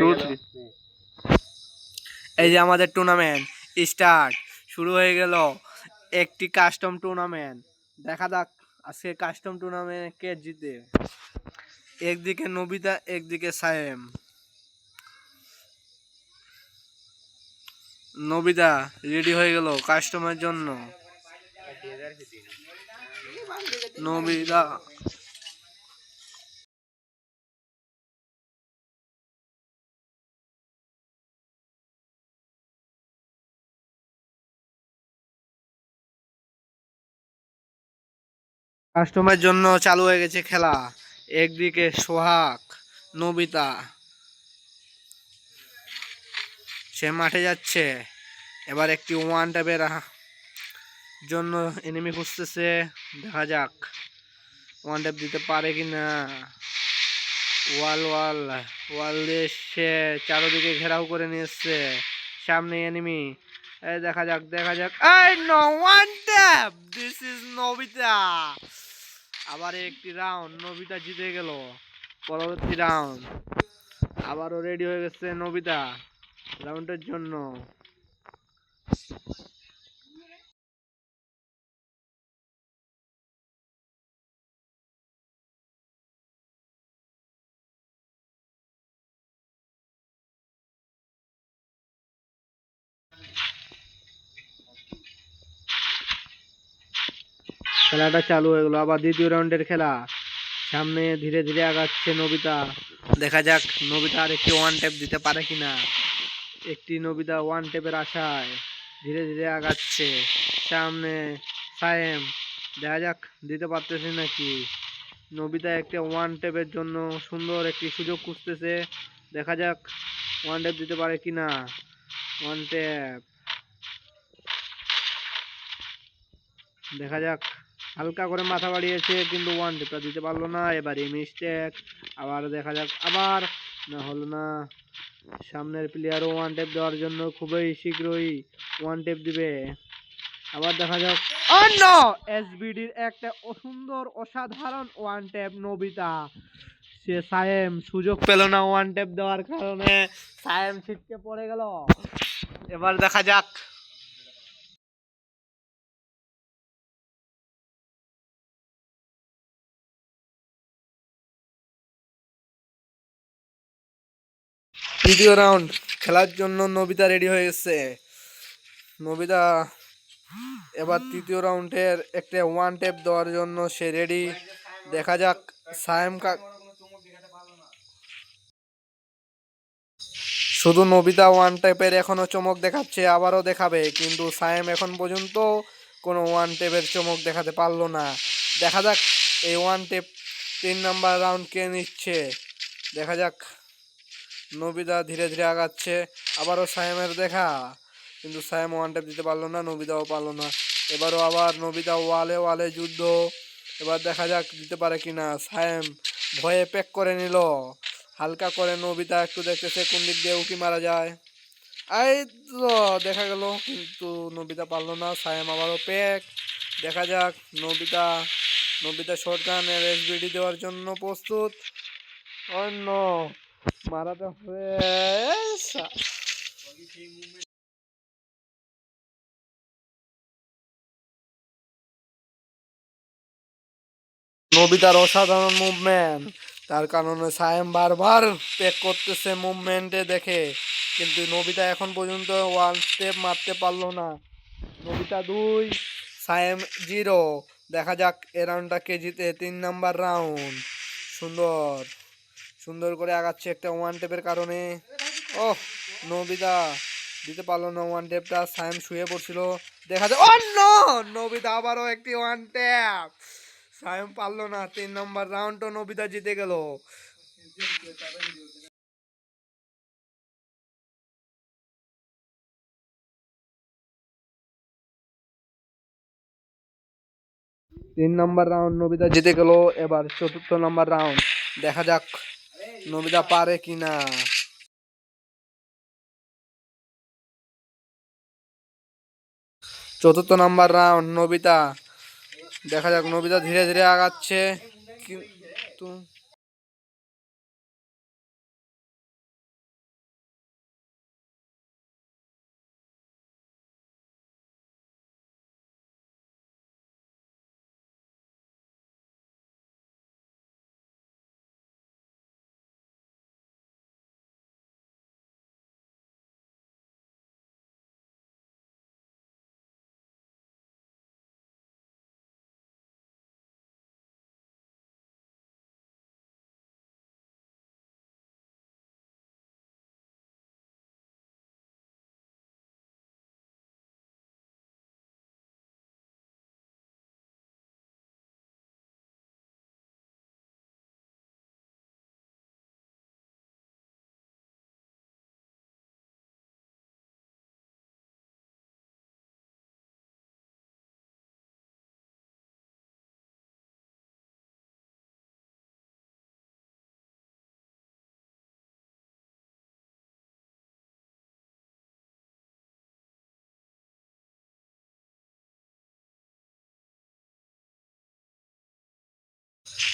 Two three এই যে আমাদের টুর্নামেন্ট স্টার্ট শুরু হয়ে গেল একটি কাস্টম টুর্নামেন্ট দেখা যাক আজকে কাস্টম টুর্নামেন্ট কে জিতে। একদিকে নবিতা একদিকে সায়েম। নবিতা রেডি হয়ে গেল কাস্টমের জন্য। নবিতা কাস্টমার জন্য চালু হয়ে গেছে খেলা। একদিকে সোহাগ, নবিতা। সে মাঠে যাচ্ছে। এবার একটি ওয়ান ট্যাপের জন্য এনিমি খুঁজতেছে। দেখা যাক ওয়ান ট্যাপ দিতে পারে কি না ওয়াল ওয়াল ওয়াল দিয়ে সে চারোদিকে ঘেরাও করে নিয়ে এসছে সামনে এনিমি দেখা যাক দেখা যাক। এই no one tap this is Nobita. আবার একটি রাউন্ড নবিতা জিতে গেল। পরবর্তী রাউন্ড আবারও রেডি হয়ে গেছে নবিতা। রাউন্ডের জন্য। খেলাটা চালু হয়ে গেলো। আবার দ্বিতীয় রাউন্ডের খেলা। সামনে ধীরে ধীরে আগাচ্ছে নবিতা। দেখা যাক নবিতা আর একটি ওয়ান ট্যাপ দিতে পারে কিনা। একটি নবিতা ওয়ান ট্যাপের আশায় ধীরে ধীরে আগাচ্ছে। সামনে সায়েম। দেখা যাক দিতে পারতেছে নাকি। নবিতা একটা ওয়ান ট্যাপের জন্য সুন্দর একটি সুযোগ খুঁজতেছে। দেখা যাক ওয়ান ট্যাপ দিতে পারে কিনা। ওয়ান ট্যাপ দেখা যাক হালকা করে মাথা বাড়িয়েছে, কিন্তু ওয়ান টেপটা দিতে পারল না। এবারে মিস্টেক আবার দেখা যাক, আবার না হলো না। সামনের প্লেয়ারও ওয়ান টেপ দেওয়ার জন্য খুবই শীঘ্রই ওয়ান টেপ দিবে। আবার দেখা যাক। অন্য এসবিডির একটা অসুন্দর, অসাধারণ ওয়ান টেপ নবিতা। সে সায়েম সুযোগ পেল না ওয়ান টেপ দেওয়ার কারণে। সায়েম ছিটকে পড়ে গেল। এবার দেখা যাক। তৃতীয় রাউন্ড খেলার জন্য নবিতা রেডি হয়ে গেছে। নবিতা এবার তৃতীয় রাউন্ডের একটা ওয়ান টেপ দেওয়ার জন্য সে রেডি দেখা যাক, সায়েম কা শুধু নবিতা ওয়ান টেপের এখনও চমক দেখাচ্ছে, আবারও দেখাবে। কিন্তু সায়েম এখন পর্যন্ত কোনো ওয়ান টেপের চমক দেখাতে পারল না। দেখা যাক, এই ওয়ান টেপ তিন নাম্বার রাউন্ড কে নিচ্ছে। দেখা যাক। নবিদা ধীরে ধীরে আগাচ্ছে। আবারও সায়েমের দেখা। কিন্তু সায়েম ওয়ান দিতে পারল না, নবিদাও পারল না। এবারও আবার নবিদা ওয়ালে ওয়ালে যুদ্ধ। এবার দেখা যাক দিতে পারে কি না সায়েম ভয়ে প্যাক করে নিল। হালকা করে নবিতা একটু দেখতেছে কোন দিক দিয়ে উকি মারা যায়। তো, দেখা গেল। কিন্তু নবিতা পারল না, সায়েম আবারও প্যাক। দেখা যাক নবিতা নবিতা শর্ট গানের এসবিডি দেওয়ার জন্য প্রস্তুত। অন্য নবিতার অসাধারণ মুভমেন্ট তার কারণে সায়েম বারবার পেক করতেছে মুভমেন্টে দেখে। কিন্তু নবিতা এখন পর্যন্ত ওয়ান স্টেপ মারতে পারল না। নবিতা দুই, সায়েম জিরো দেখা যাক এ রাউন্ডটা কে জিতে। তিন নাম্বার রাউন্ড সুন্দর। সুন্দর করে আগাচ্ছে একটা ওয়ান টেপের কারণে। ও নবিতা দিতে পারল না ওয়ান টেপটা সায়েম শুয়ে পড়ছিল। দেখা যায় অন্য নবিতা আবারও একটি ওয়ান ট্যাপ সায়েম পারল না, তিন নম্বর রাউন্ডও নবিতা জিতে গেল। তিন নম্বর রাউন্ড নবিতা জিতে গেল, এবার চতুর্থ নম্বর রাউন্ড দেখা যাক। নবিতা পারে কিনা চতুর্থ নাম্বার রাউন্ড নবিতা দেখা যাক নবিতা ধীরে ধীরে আগাচ্ছে। কিন্তু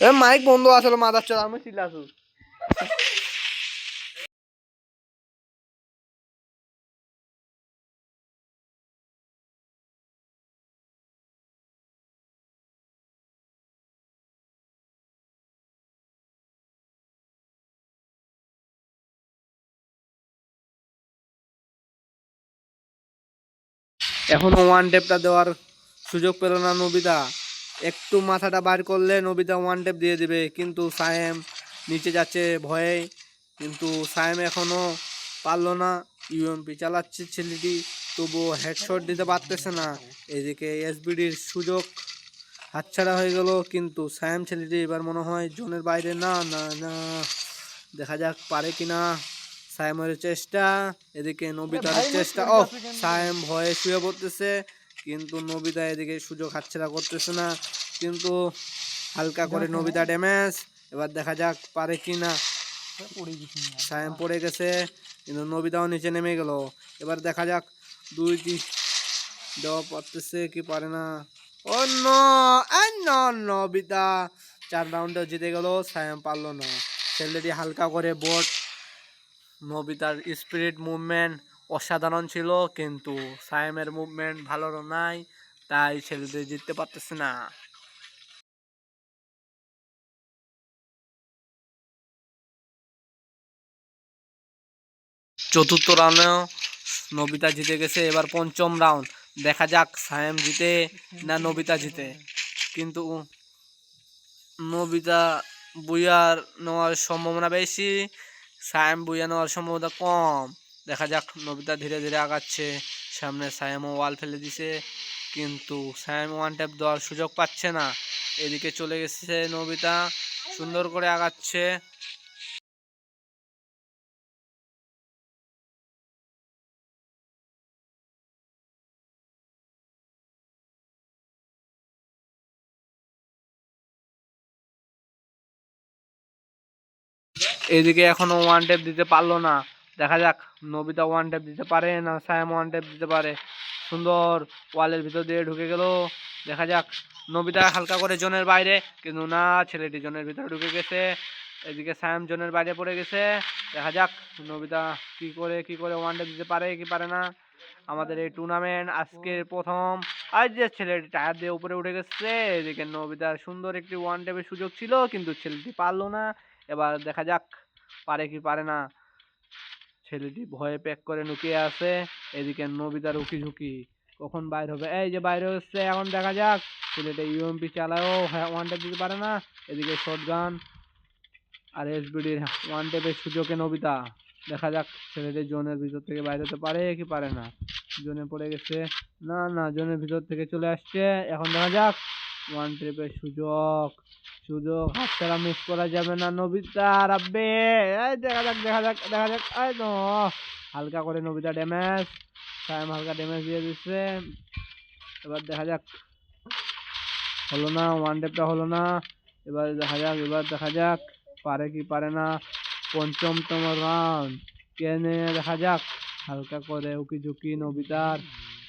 এ মাইক বন্ধ আসলে মাদার চল, আমি চিল্লাছু এখনও ওয়ান টেপটা দেওয়ার সুযোগ পেল না, নবিতা। একটু মাথাটা বার করলে নবিতা ওয়ান টেপ দিয়ে দিবে। কিন্তু সায়েম নিচে যাচ্ছে ভয়ে। কিন্তু সায়েম এখনও পারল না। ইউএমপি চালাচ্ছে ছেলেটি। তবুও হেডশট দিতে পারতেছে না। এদিকে এসবিডির সুযোগ হাতছাড়া হয়ে গেল। কিন্তু সায়েম ছেলেটি এবার মনে হয় জোনের বাইরে। না না না। দেখা যাক পারে কি না। সায়েমের চেষ্টা। এদিকে নবিতার চেষ্টা ও সায়েম ভয়ে শুয়ে পড়তেছে। কিন্তু নবিতা এদিকে সুযোগ হাতছাড়া করতেছে না। কিন্তু হালকা করে নবিতা ড্যামেজ। এবার দেখা যাক পারে কিনা সায়েম পড়ে গেছে কিন্তু নবিতাও নিচে নেমে গেল। এবার দেখা যাক দুই দুইটি দেওয়া পারতেছে কি পারে না। ও ন নবিতা। চার রাউন্ডে জিতে গেল সায়াম পারল না। ছেলেটি হালকা করে বোট নবিতার স্পিরিট মুভমেন্ট অসাধারণ ছিল, কিন্তু সায়ামের মুভমেন্ট ভালো নাই, তাই ছেলেদের জিততে পারতেছে না। চতুর্থ রাউন্ডেও নবিতা জিতে গেছে, এবার পঞ্চম রাউন্ড দেখা যাক সায়েম জিতে না নবিতা জিতে। কিন্তু নবিতা বুয়ার নেওয়ার সম্ভাবনা বেশি, সায়েম বুয়া নেওয়ার সম্ভাবনা কম। দেখা যাক, নবিতা ধীরে ধীরে আগাচ্ছে। সামনে সায়েমও ওয়াল ফেলে দিছে, কিন্তু সায়েম ওয়ান ট্যাপ দেওয়ার সুযোগ পাচ্ছে না। এদিকে চলে গেছে নবিতা, সুন্দর করে আগাচ্ছে। এদিকে এখনও ওয়ান টেপ দিতে পারল না। দেখা যাক, নবিতা ওয়ান টেপ দিতে পারে না সায়াম ওয়ান টেপ দিতে পারে? সুন্দর ওয়ালের ভিতর দিয়ে ঢুকে গেল। দেখা যাক, নবিতা হালকা করে জনের বাইরে, কিন্তু না, ছেলেটি জনের ভিতরে ঢুকে গেছে। এদিকে সায়াম জনের বাইরে পড়ে গেছে। দেখা যাক, নবিতা কি করে কি করে ওয়ান টেপ দিতে পারে, কি পারে না। আমাদের এই টুর্নামেন্ট আজকের প্রথম। আজ যে ছেলেটি টায়ার দিয়ে উপরে উঠে গেছে, এদিকে নবিতার সুন্দর একটি ওয়ান টেপের সুযোগ ছিল, কিন্তু ছেলেটি পারল না। এবার দেখা যাক, পারে কি পারে না। ছেলেটি ভয়ে প্যাক করে লুকিয়ে আছে। এদিকে নবিতার উকি ঝুঁকি। কখন বাইর হবে? এই যে বাইরে হচ্ছে এখন দেখা যাক। ছেলেটা ইউএমপি চালায়ও ওয়ান টেপ দিতে পারে না। এদিকে শর্ট গান আর এসবিডির ওয়ান টেপের সুযোগে নবিতা। দেখা যাক, ছেলেটি জোনের ভিতর থেকে বাইরে হতে পারে কি পারে না। জোনে পড়ে গেছে। না না, জোনের ভিতর থেকে চলে আসছে। এখন দেখা যাক। ওয়ান ট্রিপের সুযোগ সুযোগ হাতছাড়া মিস করা যাবে না নবিতা, রাব্বে। এই দেখা যাক দেখা যাক দেখা যাক। এই তো, হালকা করে নবিতা ড্যামেজ টাইম হালকা ড্যামেজ দিয়ে দিচ্ছে। এবার দেখা যাক, হলো না ওয়ান টেপটা হলো না। এবার দেখা যাক, এবার দেখা যাক, পারে কি পারে না। পঞ্চমতম রাউন্ড কেনে দেখা যাক। হালকা করে উকি ঝুঁকি নবিতার।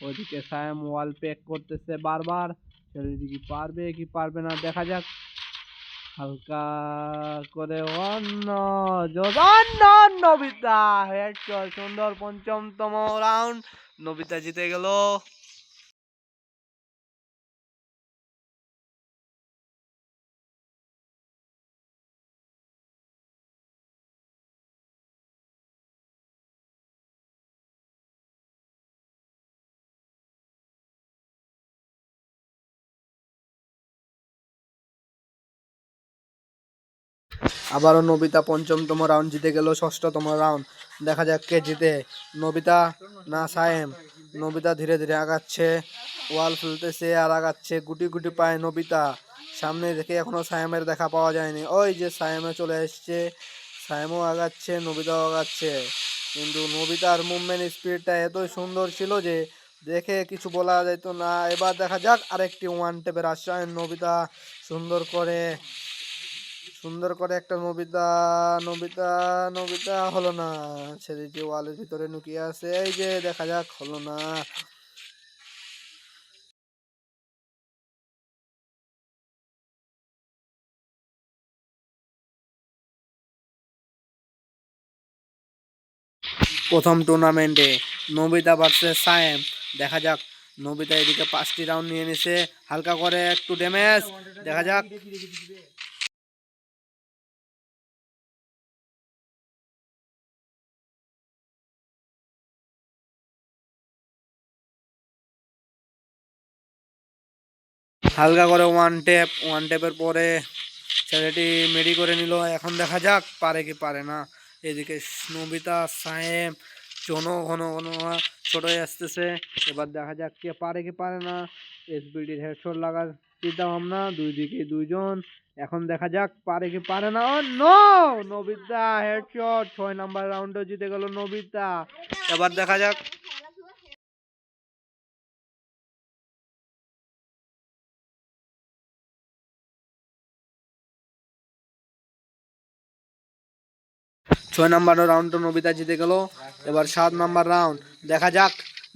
ওইদিকে সায়াম ওয়াল প্যাক করতেছে বারবার। ছেলেটি কি পারবে কি পারবে না, দেখা যাক। হালকা করে অন্য অন্য নবিতা চল সুন্দর পঞ্চমতম রাউন্ড নবিতা জিতে গেল। আবারও নবিতা পঞ্চমতম রাউন্ড জিতে গেল, ষষ্ঠতম রাউন্ড দেখা যাক কে জিতে। নবিতা না সায়েম। নবিতা ধীরে ধীরে আগাচ্ছে ওয়াল ফেলতেছে আর আগাচ্ছে, গুটি গুটি পায় নবিতা। সামনে দেখে এখনও সায়েমের দেখা পাওয়া যায়নি। ওই যে সায়েমে চলে এসছে। সায়েমও আগাচ্ছে, নবিতাও আগাচ্ছে। কিন্তু নবিতার মুভমেন্ট স্পিডটা এতই সুন্দর ছিল যে দেখে কিছু বলা যেত না। এবার দেখা যাক আরেকটি ওয়ান টেপের আশ্রয়। নবিতা সুন্দর করে সুন্দর করে একটা নবিতা নবিতা নবিতা হলো না। সেদিকে ওয়ালের ভিতরে নুকিয়ে আছে। এই যে দেখা যাক, হলো না। প্রথম টুর্নামেন্টে নবিতা ভার্সেস সায়েম। দেখা যাক, নবিতা এদিকে পাঁচটি রাউন্ড নিয়ে নিছে। হালকা করে একটু ড্যামেজ দেখা যাক। হালকা করে ওয়ান টেপ ওয়ান টেপের পরে ছেলেটি মেডি করে নিল। এখন দেখা যাক, পারে কি পারে না। এদিকে নবিতা সাহেব ঘন ঘন ঘন ছোট আসতেছে। এবার দেখা যাক কে পারে কি পারে না। এসবিডির হেডশট লাগার চিন্তা ভাবনা, দুই দিকে দুইজন। এখন দেখা যাক, পারে কি পারে না। ও নো নবিতা হেডশট ছয় নাম্বার রাউন্ডও জিতে গেল নবিতা। এবার দেখা যাক ছয় নাম্বার রাউন্ড নবিতা জিতে গেল। এবার সাত নাম্বার রাউন্ড দেখা যাক,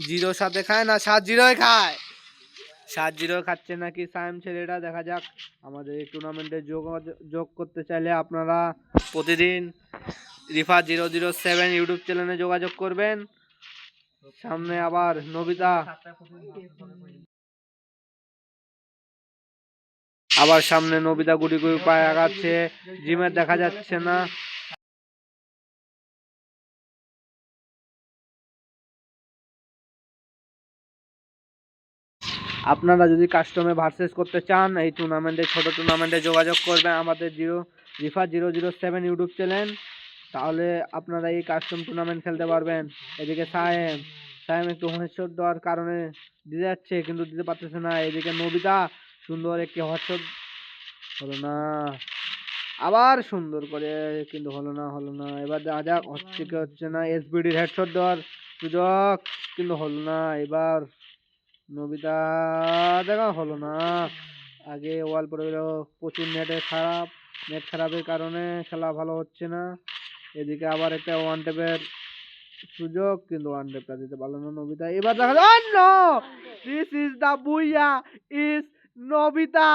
জিরো সাথে খায় না সাত জিরোই খায়। সাত জিরো খাচ্ছে নাকি সায়েম ছেলেটা দেখা যাক, আমাদের এই টুর্নামেন্টে যোগ যোগ করতে চাইলে আপনারা প্রতিদিন Rifa zero zero seven YouTube চ্যানেলে যোগাযোগ করবেন। সামনে আবার নবিতা। আবার সামনে নবিতা গুটি গুটি পায়ে আগাচ্ছে। জিমের দেখা যাচ্ছে না। আপনারা যদি কাস্টমে ভার্সেস করতে চান, এই টুর্নামেন্টে ছোট টুর্নামেন্টে যোগাযোগ করবেন আমাদের zero Rifa zero zero seven YouTube channel তাহলে আপনারা এই কাস্টম টুর্নামেন্ট খেলতে পারবেন। এদিকে সায়েম সায়েম একটু হেডশট দেওয়ার কারণে দিতে যাচ্ছে, কিন্তু দিতে পারতেছে না। এদিকে নবিতা, সুন্দর একটি হেডশট হলো না। আবার সুন্দর করে কিন্তু হলো না হলো না। এবার দেখা যাক, হচ্ছে কি হচ্ছে না এসবিডির হেডশট দেওয়ার সুযোগ কিন্তু হলো না। এবার নবিতা দেখা হলো না। আগে ওয়াল পড়ে গেল, প্রচুর নেটে খারাপ নেট খারাপের কারণে খেলা ভালো হচ্ছে না। এদিকে আবার একটা ওয়ান টেপের সুযোগ, কিন্তু ওয়ান টেপটা দিতে পারল না নবিতা এবার দেখা no this is the booyah is Nobita